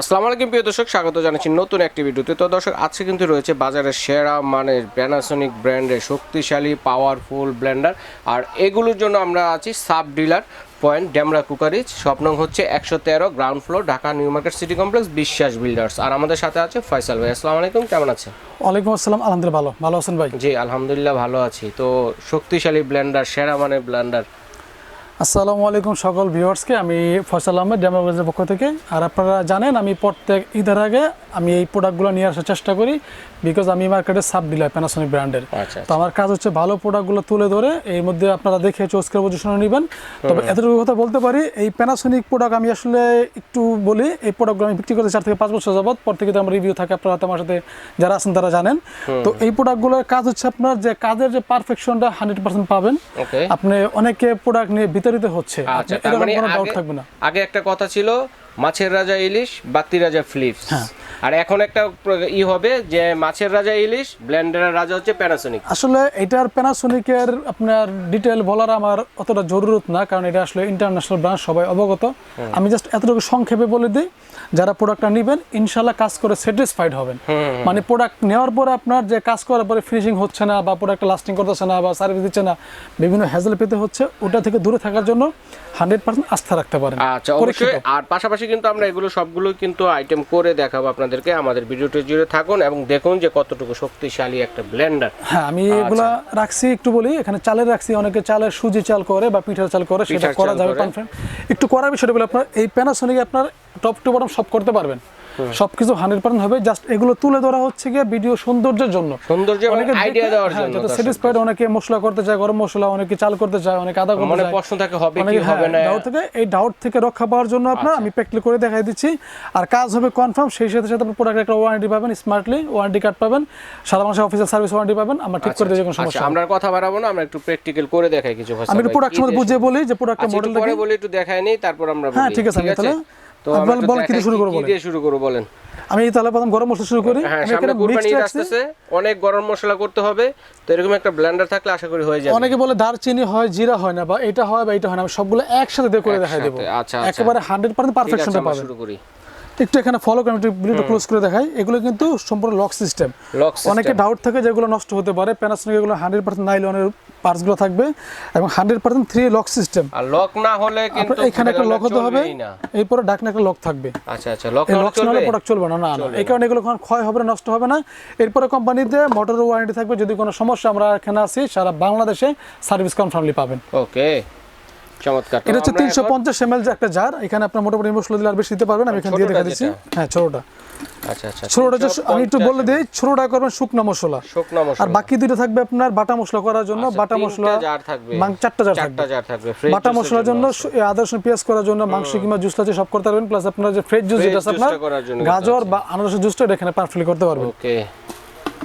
আসসালামু আলাইকুম প্রিয় দর্শক স্বাগত জানাচ্ছি নতুন একটি ভিডিওতে। তো দর্শক আজকে কিন্তু রয়েছে বাজারের সেরা মানের প্যানাসোনিক ব্র্যান্ডের শক্তিশালী পাওয়ারফুল ব্লেন্ডার আর এগুলোর জন্য আমরা আছি sub dealer point Demra cookeries স্বপ্নং হচ্ছে একশো তেরো ground floor Dhaka new market city complex Biswas builders. আর আমাদের সাথে আছে ফয়সাল ভাই। আসসালামু আলাইকুম কেমন আছেন? ওয়ালাইকুম আসসালাম আলহামদুলিল্লাহ ভালো। ভালো আছেন ভাই? জি আলহামদুলিল্লাহ ভালো আছি। তো শক্তিশালী ব্লেন্ডার সেরা মানের ব্লেন্ডার আসসালামু আলাইকুম সকল ভিউয়ার্সকে। আমি ফয়সাল আহমেদ ড্যামাগঞ্জের পক্ষ থেকে। আর আপনারা জানেন আমি প্রত্যেক ঈদের আগে আমি এই প্রোডাক্টগুলো নিয়ে আসার চেষ্টা করি বিকজ আমি মার্কেটে সাব ডিলার প্যানাসনিক ব্র্যান্ডের তো আমার কাজ হচ্ছে ভালো প্রোডাক্টগুলো তুলে ধরে এর মধ্যে আপনারা দেখে চোস্কের পজিশনে নেবেন। তবে এতটুকু কথা বলতে পারি এই প্যানাসনিক প্রোডাক্ট আমি আসলে একটু বলি এই প্রোডাক্টগুলো আমি বিক্রি করতে চার থেকে পাঁচ বছর যাবত পর থেকে আমার রিভিউ থাকে আপনারা আমার সাথে যারা আছেন তারা জানেন। তো এই প্রোডাক্টগুলোর কাজ হচ্ছে আপনার যে কাজের যে পারফেকশনটা হান্ড্রেড পার্সেন্ট পাবেন। আপনি অনেকে প্রোডাক্ট নিয়ে বিতরিত হচ্ছে। আচ্ছা তার মানে আগে- একটা কথা ছিল মাছের রাজা ইলিশ বাত্তি রাজা ফ্লিপস। হ্যাঁ। আর এখন একটা ই হবে যে মাছের রাজা ইলিশ ব্লেন্ডারের রাজা হচ্ছে প্যানাসোনিক আসলে এটার প্যানাসোনিকের আপনার ডিটেল বলার আমার অতটা জরুরত না কারণ এটা আসলে ইন্টারন্যাশনাল ব্রান্ড সবাই অবগত। আমি জাস্ট এতটুকু সংক্ষেপে বলে দিই যারা প্রোডাক্টটা নেবেন ইনশাল্লাহ কাজ করে স্যাটিসফাইড হবেন। মানে প্রোডাক্ট নেওয়ার পরে আপনার যে কাজ করার পরে ফিনিশিং হচ্ছে না বা প্রোডাক্টটা লাস্টিং করতেছে না বা সার্ভিস দিচ্ছে না বিভিন্ন হ্যাজেল পেতে হচ্ছে ওটা থেকে দূরে থাকার জন্য হান্ড্রেড পার্সেন্ট আস্থা রাখতে পারেন। আচ্ছা অবশ্যই। আর পাশাপাশি কিন্তু আমরা এগুলো সবগুলো কিন্তু আইটেম করে দেখাবো আপনাদেরকে আমাদের ভিডিওটি জুড়ে থাকুন এবং দেখুন যে কতটুকু শক্তিশালী একটা ব্লেন্ডার। হ্যাঁ আমি এগুলো এগুলা রাখছি একটু বলি এখানে চালের রাখছি অনেকে চালের সুজি চাল করে বা পিঠার চাল করে সেটা করা যাবে কনফার্ম একটু করার বিষয়টা বলে আপনার এই প্যানাসোনিক আপনার টপ টু বটম সব করতে পারবেন। সবকিছু হান্ড্রেড পার্সেন্ট হবে। জাস্ট এগুলো তুলে ধরা হচ্ছে গিয়ে ভিডিও সৌন্দর্যের জন্য। সৌন্দর্য অনেকে আইডিয়া দেওয়ার হ্যাঁ, জন্য যাতে স্যাটিসফাইড অনেকে মশলা করতে চায় গরম মশলা অনেকে চাল করতে চায় অনেকে আদা করতে মনে চায়। প্রশ্ন থাকে হবে কি হ্যাঁ, হবে না। ডাউট থেকে। এই ডাউট থেকে রক্ষা পাওয়ার জন্য আপনার আচ্ছা। আমি প্র্যাকটিক্যাল করে দেখাই দিচ্ছি। আর কাজ হবে কনফার্ম সেই সাথে সাথে আপনি প্রোডাক্ট একটা ওয়ারেন্টি পাবেন স্মার্টলি ওয়ারেন্টি কার্ড পাবেন। সারা মাসে অফিসিয়াল সার্ভিস ওয়ারেন্টি পাবেন। আমরা ঠিক করে দিয়ে কোনো আচ্ছা সমস্যা আমরা কথা বাড়াবো না আমরা একটু প্র্যাকটিক্যাল করে দেখাই কিছু ভাষা আমি একটু প্রোডাক্ট মধ্যে বুঝিয়ে বলি যে প্রোডাক্টের আচ্ছা মডেলটা পরে বলি একটু দেখাই নেই তারপর আমরা হ্যাঁ, ঠিক আছে, তাহলে- তো বলেন, কি শুরু করব দিয়ে শুরু করব বলেন? আমি তাহলে প্রথম গরম মশলা শুরু করি হ্যাঁ সামনে এখানে কুরবানি আসতেছে অনেক গরম মশলা করতে হবে তো এরকম একটা ব্লেন্ডার থাকলে আশা করি হয়ে যাবে। অনেকে বলে দারচিনি হয় জিরা হয় না বা এটা হয় বা এটা হয় না আমি সবগুলো একসাথে দিয়ে করে দেখাই দেব। আচ্ছা, আচ্ছা। একেবারে হান্ড্রেড পার্সেন্ট ঠিক আছে পারফেকশনটা আমরা পাবেন। শুরু করি। একটু এখানে ফলো করে একটু ভিডিওটা ক্লোজ করে দেখাই। এগুলো কিন্তু সম্পূর্ণ লক সিস্টেম অনেকে ডাউট থাকে যেগুলো নষ্ট হতে পারে। প্যানাসোনিক এগুলো হান্ড্রেড পার্সেন্ট নাইলনের পার্টসগুলো থাকবে এবং hundred percent three lock system আর লক না হলে কিন্তু এখানে একটা লক হতে হবে। এরপরে ডাকনা একটা লক থাকবে। আচ্ছা আচ্ছা লক এই না হলে প্রোডাক্ট চলবে না না এই কারণে এগুলো কখনো ক্ষয় হবে না নষ্ট হবে না। এরপরে কোম্পানিতে মোটর ওয়ারেন্টি থাকবে। যদি কোনো সমস্যা আমরা এখানে আছি সারা বাংলাদেশে সার্ভিস কনফার্মলি পাবেন। ওকে চমৎকার। এটা হচ্ছে যে একটা জার এখানে আপনার মোটামুটি মশলা দিলে আর বেশি দিতে পারবেন আমি এখানে দিয়ে দেখা দিচ্ছি। হ্যাঁ ছোটটা। আচ্ছা আচ্ছা ছোটটা হচ্ছে আমি একটু বলে দিই ছোটটা করবেন শুকনো মশলা। শুকনো মশলা। আর বাকি দুটো থাকবে আপনার বাটা মশলা করার জন্য। আচ্ছা, বাটা মশলা জার থাকবে। মাং- চারটা জার থাকবে। জার থাকবে বাটা মশলার জন্য আদা রসুন পেঁয়াজ করার জন্য মাংস কিংবা জুস আছে সব করতে পারবেন। প্লাস আপনার যে ফ্রেশ জুস যেটা আছে আপনার গাজর বা আনারসের জুসটা এখানে পারফেক্টলি করতে পারবেন। ওকে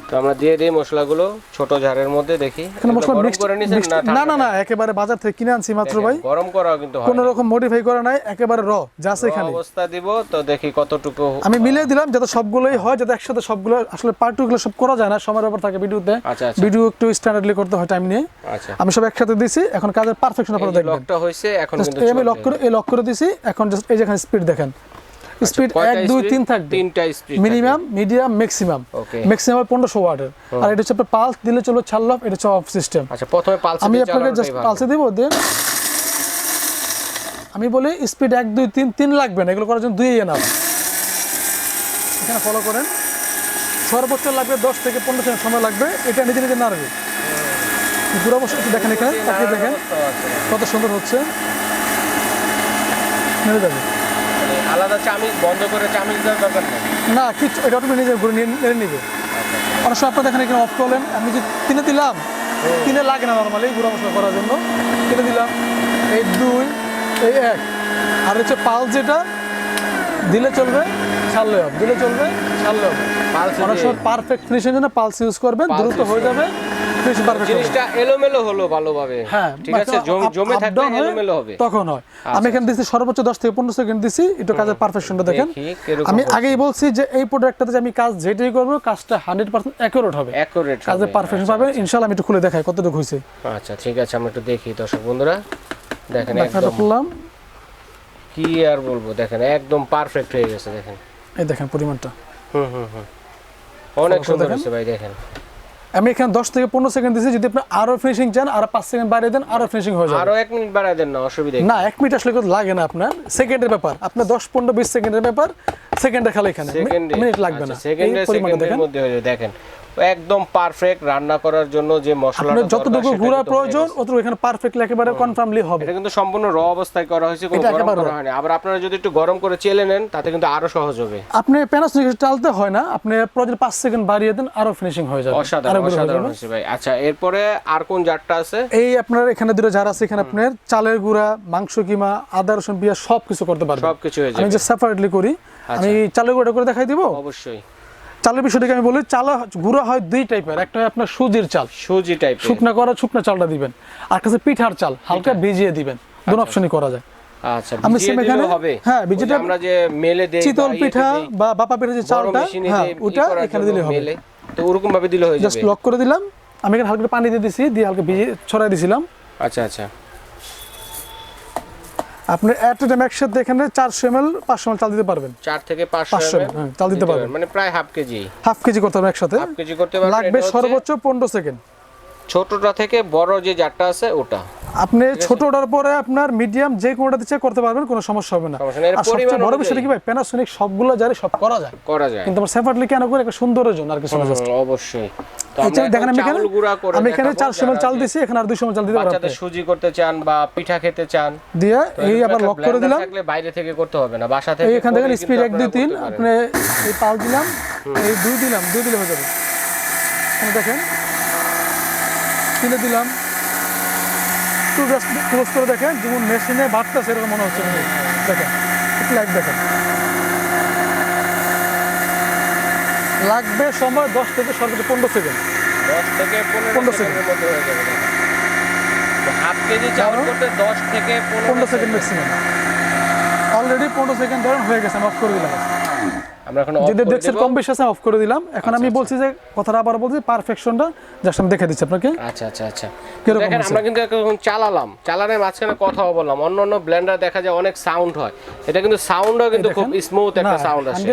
তো আমরা দিয়ে দিই মশলাগুলো ছোট জারের মধ্যে দেখি। মশলা গরম করে নিছেন না না না একেবারে বাজার থেকে কিনে আনছি মাত্র ভাই। গরম করাও কিন্তু কোনো রকম মডিফাই করা নাই একেবারে র যা আছে এখানে। অবস্থা দিব তো দেখি কতটুকু আমি মিলিয়ে দিলাম যাতে সবগুলোই হয় যাতে একসাথে সবগুলো আসলে পার্টগুলো সব করা যায় না সময়ের ব্যাপার থাকে ভিডিওতে আচ্ছা আচ্ছা। ভিডিও একটু স্ট্যান্ডার্ডলি করতে হয় টাইম নিয়ে। আচ্ছা। আমি সব একসাথে দিছি এখন কাজের পারফেকশন আপনারা দেখবেন। লকটা হয়েছে এখন কিন্তু আমি লক করে এই লক করে দিছি এখন জাস্ট এই যেখানে স্পিড দেখেন। স্পিড আচ্ছা, এক দুই speed? তিন থাকবে। তিনটা speed minimum medium maximum. Maximum পনেরোশো ওয়াটের। আর এটা হচ্ছে আপনার পালস দিলে ছাড়ল এটা হচ্ছে অফ সিস্টেম আচ্ছা প্রথমে পালস আমি আপনাকে জাস্ট পালসে দিব দেন আমি বলি স্পিড এক দুই তিন তিন লাগবে না এগুলো করার জন্য দুই এনাফ। এখানে ফলো করেন। সর্বোচ্চ লাগবে দশ থেকে পনেরো সেকেন্ড সময় লাগবে এটা নিজে নিজে নাড়বে। পুরো অবশ্যই একটু দেখেন এখানে তাকিয়ে দেখেন। কত সুন্দর হচ্ছে। নেড়ে যাবে। আলাদা চামিচ বন্ধ করে চামিচ দেওয়ার দরকার নেই? না কিছু এটা অটোমেটিক নিজে ঘুরে নিয়ে নেড়ে নিবে। অনেক সময় আপনার দেখেন এখানে অফ করলেন আমি যে তিনে দিলাম তিনে লাগে না নর্মালি গুঁড়া মশলা করার জন্য। তিনে দিলাম এই দুই এই এক। আর হচ্ছে পাল যেটা দিলে চলবে ছাড়লে হবে। দিলে চলবে ছাড়লে হবে। অনেক সময় পারফেক্ট ফিনিশের জন্য পালস ইউজ করবেন দ্রুত হয়ে যাবে। ফিনিশ পারফেক্ট জিনিসটা এলোমেলো হলো ভালোভাবে। হ্যাঁ ঠিক আছে? জমে থাকলে এলোমেলো হবে। তখন হয়। আমি এখানে দিচ্ছি সর্বোচ্চ দশ থেকে পনেরো সেকেন্ড দিচ্ছি একটু কাজের পারফেকশনটা দেখেন। আমি আগেই বলছি যে এই প্রোডাক্টটাতে যে আমি কাজ যেটাই করব কাজটা হান্ড্রেড পার্সেন্ট অ্যাকুরেট হবে। অ্যাকুরেট কাজের পারফেকশন পাবেন ইনশাল্লাহ আমি একটু খুলে দেখাই কতটুকু হয়েছে। আচ্ছা ঠিক আছে আমরা একটু দেখি দর্শক বন্ধুরা। দেখেন একদম করলাম কি আর বলব দেখেন একদম পারফেক্ট হয়ে গেছে দেখেন। এই দেখেন পরিমাণটা। হুম হুম হুম। অনেক সুন্দর হয়েছে ভাই দেখেন। আমি এখানে দশ থেকে পনেরো সেকেন্ড দিচ্ছি যদি আপনি আরও ফিনিশিং চান আরও পাঁচ সেকেন্ড বাড়িয়ে দেন আরও ফিনিশিং হয়ে যাবে। আরও এক মিনিট বাড়াই দেন না অসুবিধা না এক মিনিট আসলে লাগে না আপনার। সেকেন্ডের ব্যাপার। আপনার দশ পনেরো বিশ সেকেন্ডের ব্যাপার। সেকেন্ডে খালি এখানে। মিনিট লাগবে না। আচ্ছা, সেকেন্ডে সেকেন্ডের মধ্যে হয়ে যায়। দেখেন একদম পারফেক্ট রান্না করার জন্য যে মশলাটা যতটুকু প্রয়োজন অতটুকু এখানে পারফেক্টলি একেবারে কনফার্মলি হবে। এটা কিন্তু সম্পূর্ণ র অবস্থায় করা হয়েছে কোনো গরম করা হয়নি। আবার আপনারা যদি একটু গরম করে চেলে নেন তাতে কিন্তু আরও সহজ হবে। আপনি প্যানাসোনিক চালতে হয় না আপনি প্রয়োজন পাঁচ সেকেন্ড বাড়িয়ে দেন আরও ফিনিশিং হয়ে যাবে। অসাধারণ অসাধারণ। হয়েছে ভাই। আচ্ছা এরপরে আর কোন জারটা আছে? এই আপনার এখানে দুটো জার আছে এখানে আপনার চালের গুঁড়া মাংস কিমা আদা রসুন পেঁয়াজ সবকিছু করতে পারবেন। সবকিছু হয়ে আমি যাবে। যে সেপারেটলি করি। আমি চালের গুঁড়া করে দেখাই দিব? অবশ্যই। চালের বিষয়টাকে আমি বলি চাল গুঁড়া হয় দুই টাইপের একটা আপনার সুজির চাল। সুজি টাইপ শুকনা করা শুকনা চালটা দিবেন। আর কাছে পিঠার চাল হালকা ভিজিয়ে দিবেন। দুটো অপশনই করা যায়। আচ্ছা আমি ভিজিয়ে এখানে- হবে। হ্যাঁ, ওই আমরা যে মেলে দেই চিতল পিঠা বা বাপা পিঠা যে চালটা হ্যাঁ ওটা এখানে দিলে হবে। তো ওরকম ভাবে দিলে হয়ে জাস্ট লক করে দিলাম। আমি এখানে হালকা পানি দিয়ে দিছি দিয়ে হালকা ভিজিয়ে ছড়াই দিছিলাম। আচ্ছা আচ্ছা। আপনি এট টাইম একসাথে এখানে চারশো এম এল পাঁচশো এম চাল দিতে পারবেন। চার থেকে পাঁচশো 500 ml হ্যাঁ, চাল দিতে পারবেন। মানে প্রায় হাফ কেজি। হাফ কেজি করতে হবে একসাথে। হাফ কেজি করতে পারবেন লাগবে সর্বোচ্চ পনেরো সেকেন্ড ছোটটা থেকে বড় যে জারটা আছে ওটা। আপনি ছোট অর্ডার পরে আপনার মিডিয়াম যে কোনোটা দিচ্ছে করতে পারবেন কোনো সমস্যা হবে না। আর সবচেয়ে বড়। বিষয়টা কি ভাই প্যানাসোনিক সবগুলো জারে সব করা যায়। করা যায়। কিন্তু আমরা সেপারেটলি কেন করে একটা সুন্দরের জন্য আর কিছু না অবশ্যই। দেখেন আমি এখানে? চাউল গুঁড়া করে আমি এখানে দেখাবো চারশো চাল দিছি এখানে আর দুইশো এম চাল দিতে পারবেন বাচ্চাদের সুজি করতে চান বা পিঠা খেতে চান দিয়ে এই আবার লক করে দিলাম। থাকলে বাইরে থেকে করতে হবে না বাসা থেকে এখান থেকে স্পিড এক দুই আপনারা তিন করতে পারেন। আপনি এই পাল দিলাম এই দুই দিলাম দুই দিলে হয়ে যাবে। দেখেন তিনে দিলাম। একটু ক্লোজ করে দেখেন যেমন মেশিনে বাড়তেছে এরকম মনে হচ্ছে। দেখেন একটু লাইট দেখেন। লাগবে সময় দশ থেকে সর্বোচ্চ পনেরো সেকেন্ড 10 থেকে 15 15 সেকেন্ডের মধ্যে হয়ে যাবে। হাফ কেজি চাউল করতে 10 থেকে পনেরো সেকেন্ড ম্যাক্সিমাম অলরেডি পনেরো সেকেন্ড ধরেন হয়ে গেছে আমি অফ করে দিলাম। আমরা এখন যদি করে কম বেশি আছে অফ করে দিলাম। এখন আমি বলছি যে কথাটা আবার বলছি পারফেকশনটা জাস্ট আমি দেখে দিচ্ছি আপনাকে। আচ্ছা আচ্ছা আচ্ছা। কীরকম দেখেন আমরা কিন্তু এখন চালালাম। চালানোর মাঝখানে কথাও বললাম। অন্য অন্য ব্লেন্ডার দেখা যায় অনেক সাউন্ড হয়। এটা কিন্তু সাউন্ডও কিন্তু খুব স্মুথ একটা সাউন্ড আসে।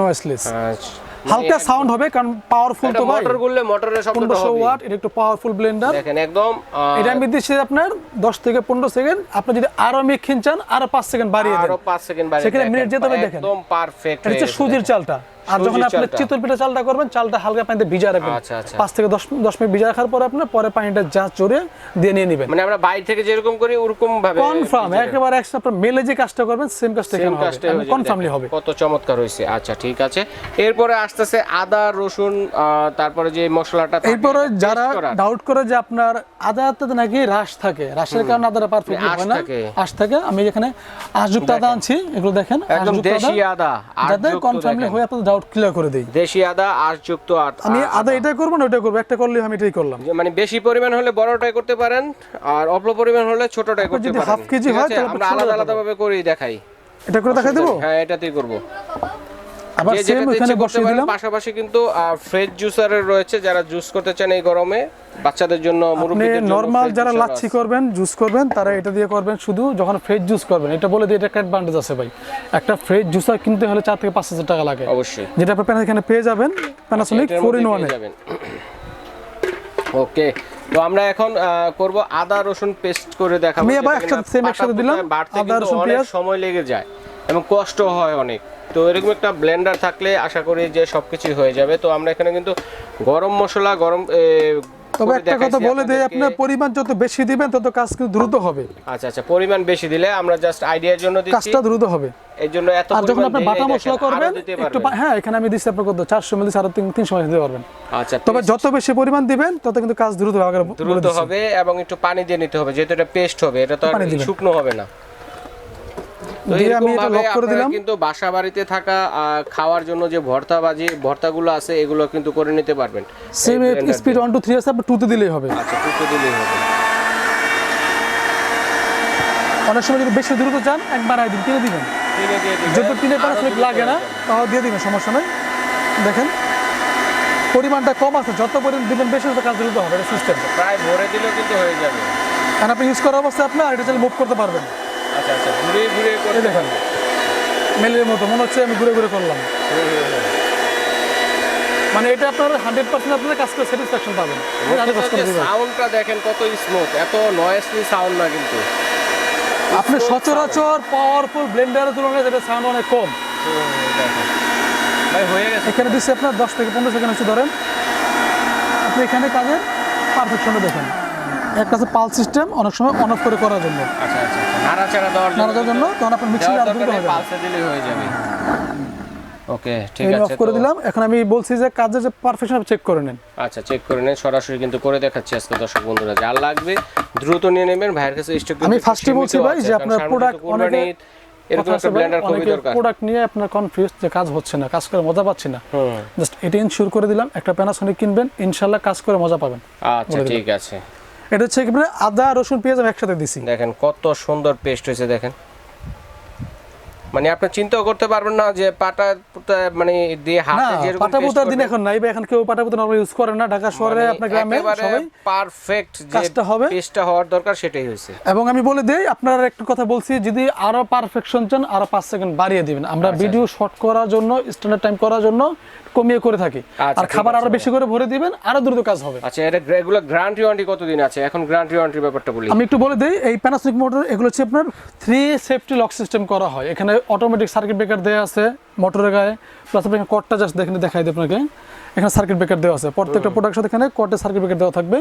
নয়েসলেস আচ্ছা। হালকা সাউন্ড হবে কারণ পাওয়ারফুল তো ভাই। মোটর গুললে মোটরের শব্দটা হবে ওয়াট এটা একটু পাওয়ারফুল ব্লেন্ডার দেখেন একদম এটা আমি দিচ্ছি আপনার দশ থেকে পনেরো সেকেন্ড আপনি যদি আরও মেখিন চান আরও 5 সেকেন্ড বাড়িয়ে দেন। আরও 5 সেকেন্ড বাড়িয়ে সেখানে দেখেন, মিনিট যেতে হবে দেখেন। একদম পারফেক্ট এটা হচ্ছে সুজির চালটা। আর যখন আপনি চিতল পিঠা চালটা করবেন চালটা হালকা পানিতে ভিজা রাখবেন। আচ্ছা, আচ্ছা। পাঁচ থেকে দশ দশ মিনিট ভিজা রাখার পর আপনার পরে পানিটা যা চড়ে দিয়ে নিয়ে নেবেন। মানে আমরা বাইরে থেকে যেরকম করি ওরকম ভাবে কনফার্ম একেবারে একসাথে আপনার মেলে যে কাজটা করবেন সেম কাজটা সেম এখানে কাজটা হবে কনফার্মলি হবে। কত চমৎকার হয়েছে। আচ্ছা ঠিক আছে। এরপরে আসতেছে আদা রসুন তারপরে যে মশলাটা এরপরে যারা ডাউট করে যে আপনার আদাতে নাকি রাশ থাকে রাশের কারণে আদাটা পারফেক্ট হয় না। আশ থাকে। আমি এখানে আশযুক্ত আদা আনছি এগুলো দেখেন। একদম আদা, দেশি আদা যাতে কনফার্মলি হয়ে আপনাদের ডাউট ক্লিয়ার করে দেই। দেশি আদা আঁশযুক্ত আদ- আমি আদা। এটা করব না ওটা করব। একটা করলে আমি এটাই করলাম। মানে বেশি পরিমাণ হলে বড়টাই করতে পারেন আর অল্প পরিমাণ হলে ছোটটাই করতে যদি হাফ কেজি হয় তাহলে আমরা আলাদা আলাদা ভাবে করেই দেখাই। এটা করে দেখাই দেব? হ্যাঁ এটাতেই করব। আবার সেম এখানে বসিয়ে দিলাম। পাশাপাশি কিন্তু ফ্রেশ জুসারের রয়েছে যারা জুস করতে চান এই গরমে। বাচ্চাদের জন্য মুরব্বিদের জন্য নর্মাল যারা লাচ্ছি করবেন জুস করবেন তারা এটা দিয়ে করবেন শুধু যখন ফ্রেশ জুস করবেন। এটা বলে দিয়ে এটা একটা অ্যাডভান্টেজ আছে ভাই। একটা ফ্রেশ জুসার কিনতে হলে চার থেকে পাঁচ হাজার টাকা লাগে। অবশ্যই। যেটা আপনি এখানে পেয়ে যাবেন। প্যানাসোনিক এটার ফোর ইন মধ্যেই ওয়ানে যাবেন। ওকে তো আমরা এখন করব আদা রসুন পেস্ট করে দেখাবো। আমি আবার একসাথে পাতা একসাথে দিলাম, আদা, রসুন, পেঁয়াজ। সময় লেগে যায়। এবং কষ্ট হয় অনেক। তো এরকম একটা ব্লেন্ডার থাকলে আশা করি যে সবকিছু হয়ে যাবে। তো আমরা এখানে কিন্তু গরম মশলা গরম তবে একটা কথা বলে দেই। আপনার পরিমাণ যত বেশি দিবেন তত কাজ কিন্তু দ্রুত হবে। আচ্ছা আচ্ছা পরিমাণ বেশি দিলে আমরা জাস্ট আইডিয়ার জন্য দিচ্ছি। কাজটা দ্রুত হবে। এই জন্য এত আর যখন আপনি বাটা মশলা করবেন একটু হ্যাঁ এখানে আমি দিচ্ছি কত? চারশো মিলি সাড়ে তিন তিনশো মিলি দিতে পারবেন। আচ্ছা তবে যত বেশি পরিমাণ দিবেন তত কিন্তু কাজ দ্রুত হবে দ্রুত হবে এবং একটু পানি দিয়ে নিতে হবে যেহেতু এটা পেস্ট হবে এটা তো আর শুকনো হবে না। দিয়ে আমি এরকম এটা লক করে দিলাম। কিন্তু বাসা বাড়িতে থাকা খাওয়ার জন্য যে ভর্তা বাজি ভর্তাগুলো আছে এগুলো কিন্তু করে নিতে পারবেন। সেম স্পিড দিয়ে। ওয়ান টু থ্রি আছে আপনি টুতে দিলেই হবে। আচ্ছা টুকু দিলেই হবে। অনেক সময় যদি বেশি দ্রুত একবার আই দিন তিনে দিবেন, যদি তিনে লাগে না। তাও দিয়ে দিবেন সমস্যা নেই। দেখেন পরিমাণটা কম আছে যত পরিমাণ দিবেন বেশি তত কাজ দ্রুত হবে এটা সিস্টেম প্রায় ভরে দিলেও কিন্তু হয়ে যাবে। কারণ আপনি ইউজ করা অবস্থায় আপনি আর এটা চাইলে মুভ করতে পারবেন। আচ্ছা আচ্ছা ঘুরিয়ে করে এই দেখেন। মেলের মতো মনে হচ্ছে আমি ঘুরে ঘুরে করলাম মানে এটা আপনার হান্ড্রেড পার্সেন্ট আপনার কাজ করে স্যাটিসফ্যাকশন পাবেন। সাউন্ডটা দেখেন। কত স্মুথ এত নয়েসলি সাউন্ড না কিন্তু। আপনি সচরাচর পাওয়ারফুল ব্লেন্ডারের তুলনায় যেটা সাউন্ড অনেক কম। ভাই হয়ে গেছে। এখানে দিচ্ছে আপনার দশ থেকে পনেরো সেকেন্ড হচ্ছে ধরেন। আপনি এখানে কাজের পারফেকশনটা দেখেন। একটা আছে পাল সিস্টেম অনেক সময় অন অফ করে করার জন্য। আচ্ছা আচ্ছা। নাড়াচাড়া দেওয়ার জন্য জন্য তখন আপনার মিক্সিং দেওয়ার আরও দরকার দ্রুত নেই, হবে পালসে দিলেই হয়ে যাবে। ওকে ঠিক আছে অফ করে দিলাম। এখন আমি বলছি যে কাজের যে পারফেকশন চেক করে নেন। আচ্ছা চেক করে নেন। সরাসরি কিন্তু করে দেখাচ্ছি আজকে দর্শক বন্ধুরা। যার লাগবে দ্রুত নিয়ে নেবেন। ভাইয়ের কাছে স্টক আমি ফার্স্টে বলছি ভাই যে আপনার প্রোডাক্ট অনেকে এরকম একটা ব্লেন্ডার খুবই দরকার। প্রোডাক্ট নিয়ে আপনার কনফিউজ যে কাজ হচ্ছে না কাজ করে মজা পাচ্ছি না। জাস্ট এটা ইনশিওর করে দিলাম একটা প্যানাসোনিক কিনবেন ইনশাল্লাহ কাজ করে মজা পাবেন। আচ্ছা ঠিক আছে। এটা হচ্ছে একেবারে আদা, রসুন, পেঁয়াজ আমি একসাথে দিছি। দেখেন কত সুন্দর পেস্ট হয়েছে, দেখেন। মানে আপনি চিন্তাও করতে পারবেন না যে পাটা মানে দিয়ে হাতে যেরকম পাটা দিন এখন নাই বা এখন কেউ পাটা পুতা ইউজ করে না। ঢাকা শহরে মানে আপনার গ্রামে সবাই পারফেক্ট যে হবে। পেস্টটা হওয়ার দরকার সেটাই হয়েছে। এবং আমি বলে দেই আপনার একটা কথা বলছি যদি আরও পারফেকশন চান আরও পাঁচ সেকেন্ড বাড়িয়ে দিবেন। আমরা আচ্ছা, ভিডিও শর্ট করার জন্য স্ট্যান্ডার্ড টাইম করার জন্য কমিয়ে করে থাকি। আচ্ছা, আর খাবার আরও বেশি করে ভরে দিবেন আরও দ্রুত কাজ হবে। আচ্ছা এটা এগুলো গ্যারান্টি ওয়ারেন্টি কতদিন আছে? এখন গ্যারান্টি ওয়ারেন্টির ব্যাপারটা বলি। আমি একটু বলে দিই এই প্যানাসনিক মোটর এগুলো হচ্ছে আপনার থ্রি সেফটি লক সিস্টেম করা হয়। এখানে অটোমেটিক সার্কিট ব্রেকার দেওয়া আছে। মোটরের গায়ে প্লাস আপনি কটটা জাস্ট দেখেন দেখাই দিই আপনাকে। এখানে সার্কিট ব্রেকার দেওয়া আছে। প্রত্যেকটা প্রোডাক্ট সাথে এখানে কটে সার্কিট ব্রেকার দেওয়া থাকবে।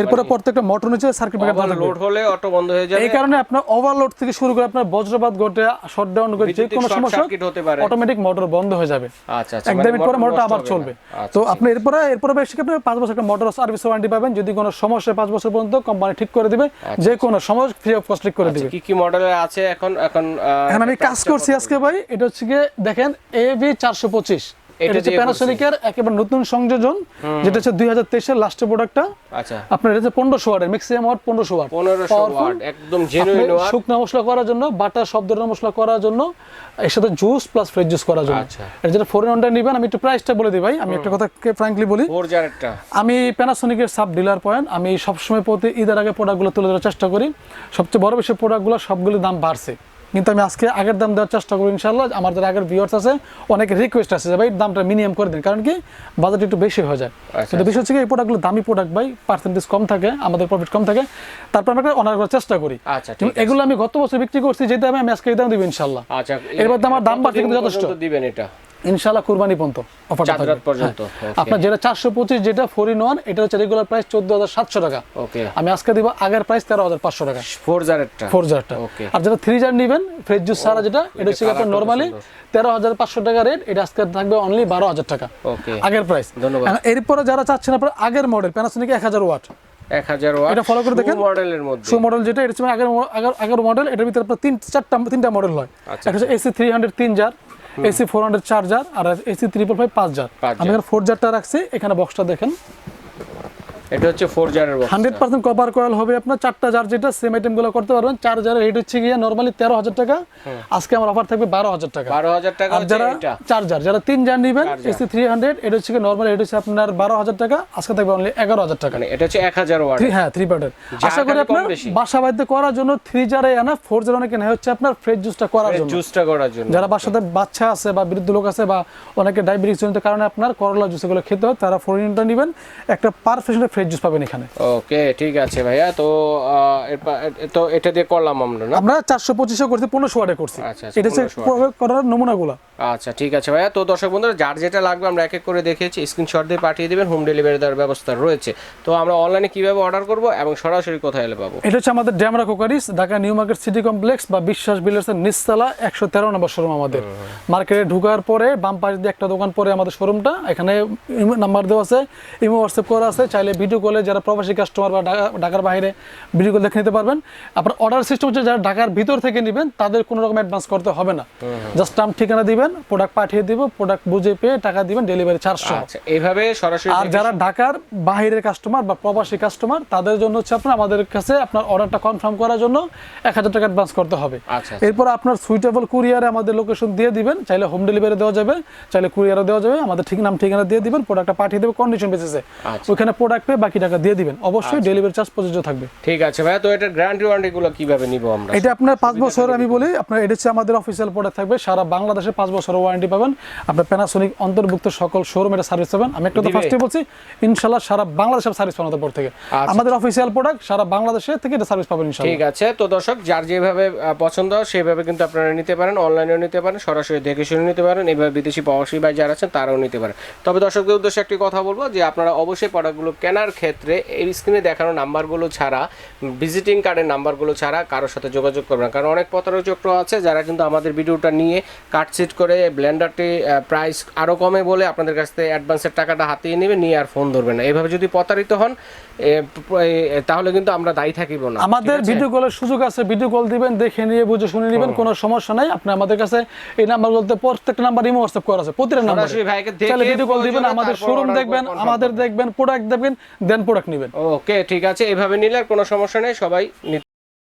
এরপরে প্রত্যেকটা মোটর নিচে সার্কিট ব্রেকার দেওয়া থাকবে। লোড হলে অটো বন্ধ হয়ে যাবে। এই কারণে আপনার ওভারলোড থেকে শুরু করে আপনার বজ্রপাত ঘটে শটডাউন ঘটে যে কোনো সমস্যা circuit হতে পারে। অটোমেটিক মোটর বন্ধ হয়ে যাবে। আচ্ছা আচ্ছা এক মানে মিনিট পরে motor মোটর আবার চলবে। আচ্ছা, তো আপনি এরপরে এরপরে বেশি আপনি পাঁচ বছর একটা মোটর সার্ভিস ওয়ারেন্টি পাবেন। যদি কোনো সমস্যা পাঁচ বছর পর্যন্ত কোম্পানি ঠিক করে দিবে। যে কোনো সমস্যা ফ্রি অফ কস্ট ঠিক করে দিবে। কি কি মডেল আছে এখন? এখন এখন আমি কাজ করছি আজকে ভাই। এটা হচ্ছে গিয়ে দেখেন এ বি চারশো পঁচিশ। এটা হচ্ছে প্যানাসোনিকের একেবারে নতুন সংযোজন যেটা হচ্ছে দুই হাজার তেইশের লাস্টের প্রোডাক্টটা আচ্ছা। আপনার এটা পনেরোশো ওয়াটের ম্যাক্সিমাম ওয়াট পনেরোশো ওয়াট পনেরোশো ওয়াট একদম জেনুইন শুকনো মশলা করার জন্য বাটার সব ধরনের মশলা করার জন্য এর সাথে জুস প্লাস ফ্রেশ জুস করার জন্য। আচ্ছা। এটা যেটা ফোর নেবেন আমি একটু প্রাইসটা বলে দিই ভাই। আমি একটা কথা ফ্র্যাঙ্কলি বলি। আমি প্যানাসোনিকের সাব ডিলার পয়েন্ট আমি সবসময় প্রতি ঈদের আগে প্রোডাক্টগুলো তুলে ধরার চেষ্টা করি। সবচেয়ে বড় বেশি প্রোডাক্টগুলো সবগুলো দাম বাড়ছে। কিন্তু আমি আজকে আগের দাম দেওয়ার চেষ্টা করি ইনশাল্লাহ আমার যারা আগের ভিউয়ার্স আছে অনেক রিকোয়েস্ট আছে যে ভাই দামটা মিনিমাম করে দিন। কারণ কি বাজেট একটু বেশি হয়ে যায়। আচ্ছা, কিন্তু বিষয় হচ্ছে কি এই প্রোডাক্টগুলো দামি প্রোডাক্ট ভাই পার্সেন্টেজ কম থাকে আমাদের প্রফিট কম থাকে। তারপর আমরা অনার করার চেষ্টা করি। আচ্ছা এগুলো আমি গত বছর বিক্রি করছি যেহেতু দামে আমি আজকে এই দাম দিব ইনশাল্লাহ আচ্ছা মধ্যে আমার দাম বাড়ছে কিন্তু যথেষ্ট। দিবেন এটা? ইনশাল্লাহ কুরবানি পর্যন্ত অফারটা চাঁদ রাত পর্যন্ত। আপনার যেটা চারশো পঁচিশ যেটা ফোর ইন ওয়ান এটা হচ্ছে রেগুলার প্রাইস চোদ্দ হাজার সাতশো টাকা। ওকে আমি আজকে দিব আগের প্রাইস তেরো হাজার পাঁচশো টাকা। ফোর জারেরটা ফোর জারটা Okay. আর যেটা থ্রি জার নেবেন ফ্রেশ জুস সারা যেটা এটা হচ্ছে আপনার নর্মালি তেরো হাজার পাঁচশো টাকা রেট এটা আজকে থাকবে অনলি বারো হাজার টাকা। ওকে আগের প্রাইস ধন্যবাদ। এরপরে যারা চাচ্ছেন আপনার আগের মডেল প্যানাসোনিক এক হাজার ওয়াট এক হাজার ওয়াট এটা ফলো করে দেখেন। মডেলের মধ্যে। শো মডেল যেটা এটা হচ্ছে আগের আগের- মডেল এটার ভিতরে আপনার তিন চারটা তিনটা মডেল হয়। আচ্ছা, একটা হচ্ছে এসি থ্রি হান্ড্রেড তিন jar AC four hundred charger আর এসি ট্রিপল ফাইভ পাঁচ জার আমি এখানে ফোর জারটা রাখছি এখানে বক্সটা দেখেন। এটা হচ্ছে ফোর জারের বক্স হান্ড্রেড পার্সেন্ট কয়েল হবে আপনার চারটা জার যেটা সেম আইটেমগুলো করতে পারবেন। চার জারের রেট হচ্ছে গিয়ে নর্মালি তেরো হাজার টাকা। আজকে আমার অফার থাকবে বারো হাজার টাকা। বারো হাজার টাকা আর হচ্ছে যারা এটা। চার জার যারা তিন জার নেবেন চার জার। এসি থ্রি হান্ড্রেড এটা হচ্ছে নর্মাল এটা হচ্ছে আপনার বারো হাজার টাকা। আজকে থাকবে অনলি এগারো হাজার টাকা। মানে এটা হচ্ছে এক হাজার ওয়াট হ্যাঁ থ্রি পার্টের আশা করি আপনার বাসা বাড়িতে করার জন্য থ্রি জারে আনা ফোর জার অনেকে নেয় হচ্ছে আপনার ফ্রেশ জুসটা করার জন্য। জুসটা করার জন্য। যারা বাসাতে বাচ্চা আছে বা বৃদ্ধ লোক আছে বা অনেকে ডায়াবেটিস জনিত কারণে আপনার করলা জুস এগুলো খেতে হয় তারা ফোর ইউনিটটা নেবেন। একটা পারফেকশন ফ্রেশ জুস পাবেন এখানে। ওকে ঠিক আছে ভাইয়া। তো তো এটা দিয়ে করলাম আমরা না? আমরা চারশো পঁচিশে করছি পনেরোশো ওয়াটে করছি। আচ্ছা, আচ্ছা, এটা হচ্ছে 1500 প্রয়োগ করার নমুনাগুলো। আচ্ছা ঠিক আছে ভাইয়া। তো দর্শক বন্ধুরা যার যেটা লাগবে আমরা এক এক করে দেখিয়েছি স্ক্রিনশট দিয়ে পাঠিয়ে দিবেন হোম ডেলিভারি দেওয়ার ব্যবস্থা রয়েছে। তো আমরা অনলাইনে কীভাবে অর্ডার করব এবং সরাসরি কোথায় এলে পাবো? এটা হচ্ছে আমাদের ড্যামরা কোকারিস Dhaka new market city complex বা বিশ্বাস বিল্ডার্সের নিচতলা একশো তেরো নম্বর শোরুম আমাদের। মার্কেটে ঢুকার পরে বাম পাশ দিয়ে একটা দোকান পরে আমাদের শোরুমটা এখানে নাম্বার দেওয়া আছে ইমো হোয়াটসঅ্যাপ করা আছে চাইলে ভিডিও কলে যারা প্রবাসী কাস্টমার বা ঢাকার বাইরে ভিডিও কল দেখে নিতে পারবেন আপনার অর্ডার সিস্টেম হচ্ছে যারা ঢাকার ভিতর থেকে নেবেন তাদের কোনো রকম অ্যাডভান্স করতে হবে না। জাস্ট নাম ঠিকানা দিবেন প্রোডাক্ট পাঠিয়ে দিব প্রোডাক্ট বুঝে পেয়ে টাকা দিবেন ডেলিভারি চার্জ আচ্ছা এইভাবে সরাসরি আর যারা ঢাকার বাইরের কাস্টমার বা প্রবাসী কাস্টমার তাদের জন্য হচ্ছে আপনার আমাদের কাছে আপনার অর্ডারটা কনফার্ম করার জন্য এক হাজার টাকা অ্যাডভান্স করতে হবে। আচ্ছা এরপর আপনার সুইটেবল কুরিয়ারে আমাদের লোকেশন দিয়ে দিবেন চাইলে হোম ডেলিভারি দেওয়া যাবে চাইলে কুরিয়ারে দেওয়া যাবে আমাদের ঠিক নাম ঠিকানা দিয়ে দিবেন প্রোডাক্টটা পাঠিয়ে দেবে কন্ডিশন বেসিসে আচ্ছা। ওইখানে প্রোডাক্ট পেয়ে বাকি টাকা দিয়ে দিবেন। অবশ্যই ডেলিভারি চার্জ প্রযোজ্য থাকবে। ঠিক আছে ভাইয়া তো এটার গ্যারান্টি ওয়ারেন্টি গুলো কীভাবে নিব আমরা? এটা আপনার পাঁচ বছর আমি বলি আপনার এটা হচ্ছে আমাদের অফিসিয়াল প্রোডাক্ট থাকবে। সারা বাংলাদেশে পাঁচ বছর ওয়ারেন্টি পাবেন। আপনার প্যানাসোনিক অন্তর্ভুক্ত সকল শোরুম এটা সার্ভিস পাবেন। আমি একটা তো? ফার্স্টে বলছি ইনশাল্লাহ সারা বাংলাদেশে সার্ভিস পাবেন পর থেকে। আচ্ছা। আমাদের অফিসিয়াল প্রোডাক্ট সারা বাংলাদেশে থেকে এটা সার্ভিস পাবেন ইনশাল্লাহ ঠিক আছে তো দর্শক যার যেভাবে পছন্দ হয় সেভাবে কিন্তু আপনারা নিতে পারেন অনলাইনেও নিতে পারেন সরাসরি দেখে শুনে নিতে পারেন এইভাবে বিদেশি প্রবাসী ভাই যারা আছেন তারাও নিতে পারেন। তবে দর্শকদের উদ্দেশ্যে একটি কথা বলব যে আপনারা অবশ্যই প্রোডাক্টগুলো কেনার ক্ষেত্রে এই স্ক্রিনে দেখানো নাম্বারগুলো ছাড়া ভিজিটিং কার্ডের নাম্বারগুলো ছাড়া কারোর সাথে যোগাযোগ করবেন কারণ অনেক প্রতারচক্র আছে যারা কিন্তু আমাদের ভিডিওটা নিয়ে কাটচিট করে ব্লেন্ডারটি প্রাইস আরও কমে বলে আপনাদের কাছ থেকে অ্যাডভান্সের টাকাটা হাতিয়ে নেবে নিয়ে আর ফোন ধরবে না। এইভাবে যদি প্রতারিত হন তাহলে কিন্তু আমরা দায়ী থাকিব না। আমাদের ভিডিও কলের সুযোগ আছে। ভিডিও কল দিবেন দেখে নিয়ে বুঝে শুনে নেবেন কোনো সমস্যা নাই। আপনি আমাদের কাছে এই নাম্বার বলতে প্রত্যেকটা নাম্বার ইমো হোয়াটসঅ্যাপ করা আছে প্রতিটা নাম্বার ভিডিও কল দিবেন আমাদের শোরুম দেখবেন আমাদের দেখবেন প্রোডাক্ট দেখবেন দেন প্রোডাক্ট নেবেন। ওকে ঠিক আছে এভাবে নিলে আর কোনো সমস্যা নেই সবাই